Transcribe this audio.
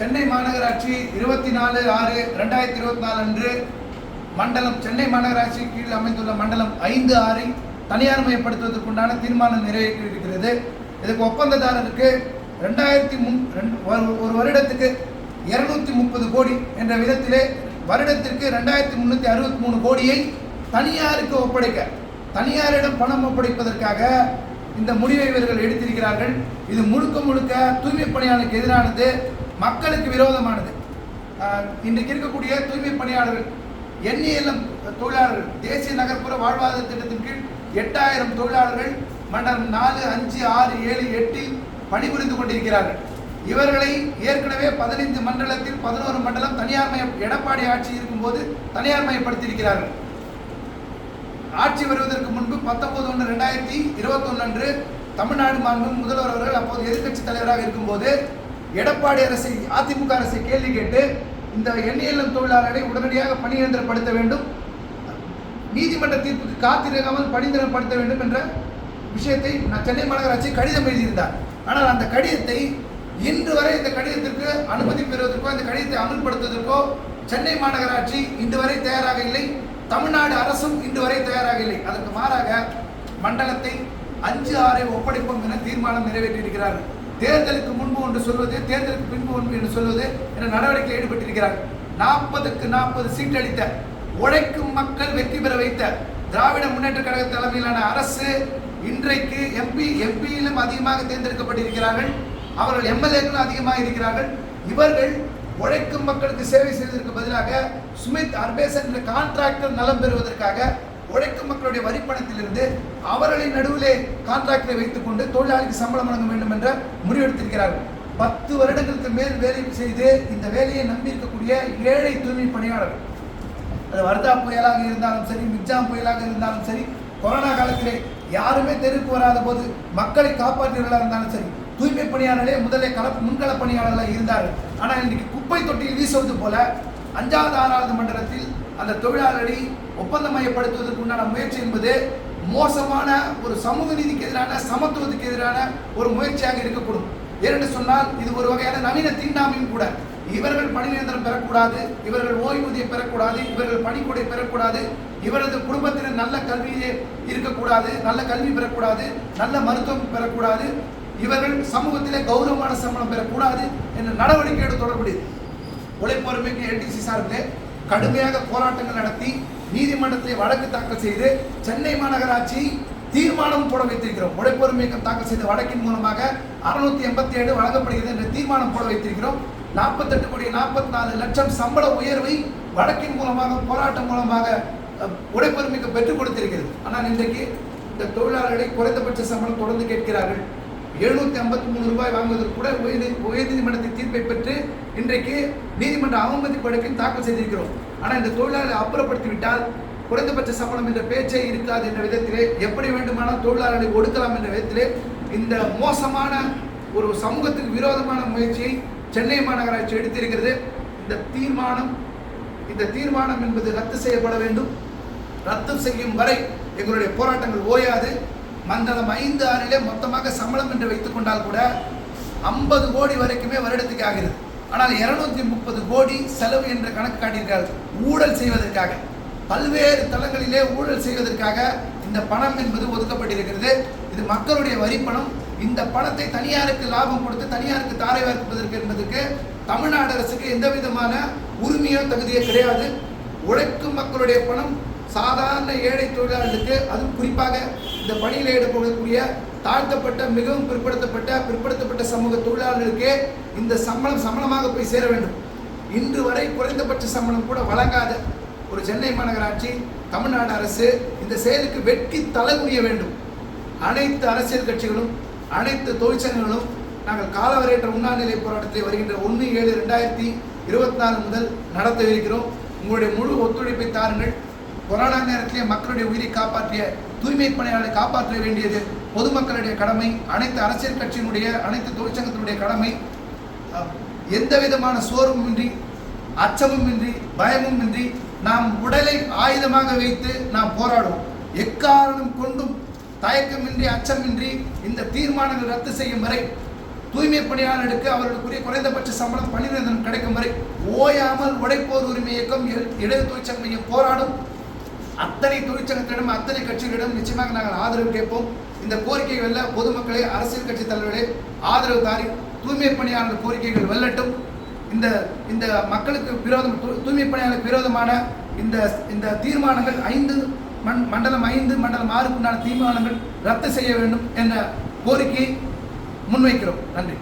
சென்னை மாநகராட்சி இருபத்தி நாலு ஆறு ரெண்டாயிரத்தி இருபத்தி நாலு அன்று மண்டலம் சென்னை மாநகராட்சி கீழ் அமைந்துள்ள மண்டலம் ஐந்து ஆறை தனியார் மயப்படுத்துவதற்குண்டான தீர்மானம் நிறைவேற்றியிருக்கிறது. இதுக்கு ஒப்பந்ததாரருக்கு ரெண்டாயிரத்தி முன் ரெண்டு- ஒரு- ஒரு வருடத்துக்கு இருநூத்தி முப்பது கோடி என்ற விதத்திலே வருடத்திற்கு ரெண்டாயிரத்தி முன்னூற்றி அறுபத்தி மூணு கோடியை தனியாருக்கு ஒப்படைக்க தனியாரிடம் பணம் ஒப்படைப்பதற்காக இந்த முடிவை இவர்கள் எடுத்திருக்கிறார்கள். இது முழுக்க முழுக்க தூய்மை பணியாளருக்கு எதிரானது. மக்களுக்கு விரோதமானது. இன்றைக்கு இருக்கக்கூடிய தூய்மை பணியாளர்கள் எண்ணியலம் தொழிலாளர்கள் தேசிய நகர்ப்புற வாழ்வாதார திட்டத்தின் கீழ் எட்டாயிரம் தொழிலாளர்கள் மண்டலம் நாலு அஞ்சு ஆறு ஏழு எட்டில் பணிபுரிந்து கொண்டிருக்கிறார்கள். இவர்களை ஏற்கனவே பதினைந்து மண்டலத்தில் பதினோரு மண்டலம் தனியார்மய எடப்பாடி ஆட்சி இருக்கும்போது தனியார்மயப்படுத்தியிருக்கிறார்கள் ஆட்சி வருவதற்கு முன்பு பத்தொன்பது ஒன்று ரெண்டாயிரத்தி இருபத்தொன்னு அன்று தமிழ்நாடு மாண்பு முதல்வர் அவர்கள் அப்போது எதிர்க்கட்சி தலைவராக இருக்கும்போது எடப்பாடி அரசை அதிமுக அரசை கேள்வி கேட்டு இந்த எண்ணியலும் தொழிலாளர்களை உடனடியாக பணியந்திரப்படுத்த வேண்டும். நீதிமன்ற தீர்ப்புக்கு காத்திருக்காமல் பணிந்திரப்படுத்த வேண்டும் என்ற விஷயத்தை நான் சென்னை மாநகராட்சி கடிதம் எழுதியிருந்தார். ஆனால் அந்த கடிதத்தை இன்று வரை இந்த கடிதத்திற்கு அனுமதி பெறுவதற்கோ இந்த கடிதத்தை அமல்படுத்துவதற்கோ சென்னை மாநகராட்சி இன்று வரை தயாராக இல்லை. தமிழ்நாடு அரசும் இன்று வரை தயாராக இல்லை. அதற்கு மாறாக மண்டலத்தை அஞ்சு ஆறை ஒப்படைப்போம் என தீர்மானம் நிறைவேற்றியிருக்கிறார்கள். தேர்தலுக்கு முன்பு ஒன்று சொல்வது தேர்தலுக்கு பின்பு ஒன்று என்று சொல்வது என நடவடிக்கையில் ஈடுபட்டிருக்கிறார்கள் நாற்பதுக்கு நாற்பது சீட் அளித்த உழைக்கும் மக்கள் வெற்றி பெற வைத்த திராவிட முன்னேற்ற கழக தலைமையிலான அரசு இன்றைக்கு எம்பி எம்பியிலும் அதிகமாக தேர்ந்தெடுக்கப்பட்டிருக்கிறார்கள். அவர்கள் எம்எல்ஏக்களும் அதிகமாக இருக்கிறார்கள். இவர்கள் உழைக்கும் மக்களுக்கு சேவை செய்வதற்கு பதிலாக சுமித் அர்பேசன் என்ற கான்ட்ராக்டர் நலம் பெறுவதற்காக உழைக்கும் மக்களுடைய வரிப்பணத்திலிருந்து அவர்களின் நடுவிலே கான்ட்ராக்டரை வைத்துக் கொண்டு தொழிலாளிக்கு சம்பளம் வழங்க வேண்டும் என்ற முடிவெடுத்திருக்கிறார்கள் பத்து வருடங்களுக்கு மேல் வேலை செய்து இந்த வேலையை நம்பி இருக்கக்கூடிய ஏழை தூய்மை பணியாளர்கள். அது வர்தா புயலாக இருந்தாலும் சரி மிக்ஜாம் புயலாக இருந்தாலும் சரி கொரோனா காலத்திலே யாருமே தெருக்கு வராத போது மக்களை காப்பாற்றியவர்களாக இருந்தாலும் சரி தூய்மை பணியாளர்களே முதலில் கல முன்கள பணியாளர்களாக இருந்தார்கள். ஆனால் இன்றைக்கு குப்பை தொட்டியில் வீசுவது போல அஞ்சாவது ஆறாவது மண்டலத்தில் அந்த தொழிலாளரை ஒப்பந்தமயப்படுத்துவதற்கு உண்டான முயற்சி என்பது மோசமான ஒரு சமூக நீதிக்கு எதிரான சமத்துவத்துக்கு எதிரான ஒரு முயற்சியாக இருக்கக்கூடும். ஏனென்று சொன்னால் இது ஒரு வகையான நவீன தீண்டாமையும் கூட. இவர்கள் பணி நிரந்தரம் பெறக்கூடாது இவர்கள் ஓய்வூதியம் பெறக்கூடாது இவர்கள் பணிக்கூடை பெறக்கூடாது இவரது குடும்பத்தினர் நல்ல கல்வியிலே இருக்கக்கூடாது நல்ல கல்வி பெறக்கூடாது நல்ல மருத்துவம் பெறக்கூடாது இவர்கள் சமூகத்திலே கௌரவமான சம்பளம் பெறக்கூடாது என்ற நடவடிக்கையோடு தொடர்புடையது. உழைப்பொறுமைக்கு எல்டிசி சார்பிலே கடுமையாக போராட்டங்கள் நடத்தி நீதிமன்றத்தை வழக்கு தாக்கல் செய்து சென்னை மாநகராட்சி தீர்மானம் போட வைத்திருக்கிறோம். உழைப்பொறுமை இயக்கம் தாக்கல் செய்த வழக்கின் மூலமாக அறுநூத்தி எண்பத்தி ஏழு வழங்கப்படுகிறது என்ற தீர்மானம் போட வைத்திருக்கிறோம். நாற்பத்தெட்டு கோடி நாற்பத்தி நாலு லட்சம் சம்பள உயர்வை வழக்கின் மூலமாக போராட்டம் மூலமாக அஹ், பெற்றுக் கொடுத்திருக்கிறது. ஆனால் இன்றைக்கு இந்த தொழிலாளர்களை குறைந்தபட்ச சம்பளம் தொடர்ந்து கேட்கிறார்கள். எழுநூற்றி ஐம்பத்தி மூணு ரூபாய் வாங்குவதற்கு கூட உயர் உயர்நீதிமன்றத்தின் தீர்ப்பை பெற்று இன்றைக்கு நீதிமன்ற அவமதிப்பு வழக்கில் தாக்கல் செய்திருக்கிறோம். ஆனால் இந்த தொழிலாளரை அப்புறப்படுத்திவிட்டால் குறைந்தபட்ச சம்பளம் என்ற பேச்சே இருக்காது என்ற விதத்திலே எப்படி வேண்டுமானால் தொழிலாளர்களை ஒடுக்கலாம் என்ற விதத்திலே இந்த மோசமான ஒரு சமூகத்துக்கு விரோதமான முயற்சியை சென்னை மாநகராட்சி எடுத்திருக்கிறது. இந்த தீர்மானம் இந்த தீர்மானம் என்பது ரத்து செய்யப்பட வேண்டும். ரத்து செய்யும் வரை எங்களுடைய போராட்டங்கள் ஓயாது. மண்டலம் ஐந்து ஆறிலே மொத்தமாக சம்பளம் என்று வைத்துக் கொண்டால் கூட ஐம்பது கோடி வரைக்குமே வருடத்துக்கு ஆகிறது. ஆனால் இருநூத்தி முப்பது கோடி செலவு என்று கணக்கு காட்டியிருக்கிறார்கள் ஊழல் செய்வதற்காக. பல்வேறு தளங்களிலே ஊழல் செய்வதற்காக இந்த பணம் என்பது ஒதுக்கப்பட்டிருக்கிறது. இது மக்களுடைய வரிப்பணம் இந்த பணத்தை தனியாருக்கு லாபம் கொடுத்து தனியாருக்கு தாரை வார்ப்பதற்கு என்பதற்கு தமிழ்நாடு அரசுக்கு எந்த விதமான உரிமையோ தகுதியோ கிடையாது. உழைக்கும் மக்களுடைய பணம் சாதாரண ஏழை தொழிலாளர்களுக்கு அதுவும் குறிப்பாக இந்த பணியில் ஈடுபடக்கூடிய தாழ்த்தப்பட்ட மிகவும் பிற்படுத்தப்பட்ட பிற்படுத்தப்பட்ட சமூக தொழிலாளர்களுக்கே இந்த சம்பளம் சம்பளமாக போய் சேர வேண்டும். இன்று வரை குறைந்தபட்ச சம்பளம் கூட வழங்காத ஒரு சென்னை மாநகராட்சி தமிழ்நாடு அரசு இந்த செயலுக்கு வெட்கி தலைகுனிய வேண்டும். அனைத்து அரசியல் கட்சிகளும் அனைத்து தொழிற்சங்கங்களும் நாங்கள் காலவரையற்ற உண்ணாநிலை போராட்டத்தில் வருகின்ற ஒன்று ஏழு ரெண்டாயிரத்தி இருபத்தி நாலு முதல் நடத்தவிருக்கிறோம் உங்களுடைய முழு ஒத்துழைப்பை தாருங்கள். கொரோனா நேரத்திலே மக்களுடைய உயிரை காப்பாற்றிய தூய்மை பணியாளரை காப்பாற்ற வேண்டியது பொதுமக்களுடைய கடமை அனைத்து அரசியல் கட்சியினுடைய அனைத்து தொழிற்சங்கத்தினுடைய கடமை. எந்த விதமான சோர்வுமின்றி அச்சமுமின்றி பயமுமின்றி நாம் உடலை ஆயுதமாக வைத்து நாம் போராடுவோம். எக்காரணம் கொண்டும் தயக்கமின்றி அச்சமின்றி இந்த தீர்மானங்கள் ரத்து செய்யும் வரை தூய்மை பணியாளர்களுக்கு அவர்களுக்குரிய குறைந்தபட்ச சம்பளம் பணிநிரந்தரம் கிடைக்கும் வரை ஓயாமல் உடைப்போர் உரிமை இயக்கம் இடது தொழிற்சங்க மையம் போராடும். அத்தனை தொழிற்சங்கத்திடம் அத்தனை கட்சிகளிடம் நிச்சயமாக நாங்கள் ஆதரவு கேட்போம். இந்த கோரிக்கைகளில் பொதுமக்களே அரசியல் கட்சி தலைவர்களே ஆதரவு தாரி தூய்மை பணியாளர் கோரிக்கைகள் வெல்லட்டும். இந்த இந்த மக்களுக்கு விரோதம் தூய்மை பணியாளருக்கு விரோதமான இந்த இந்த தீர்மானங்கள் ஐந்து மண் மண்டலம் ஐந்து மண்டலம் ஆறுக்குண்டான தீர்மானங்கள் ரத்து செய்ய வேண்டும் என்ற கோரிக்கையை முன்வைக்கிறோம். நன்றி.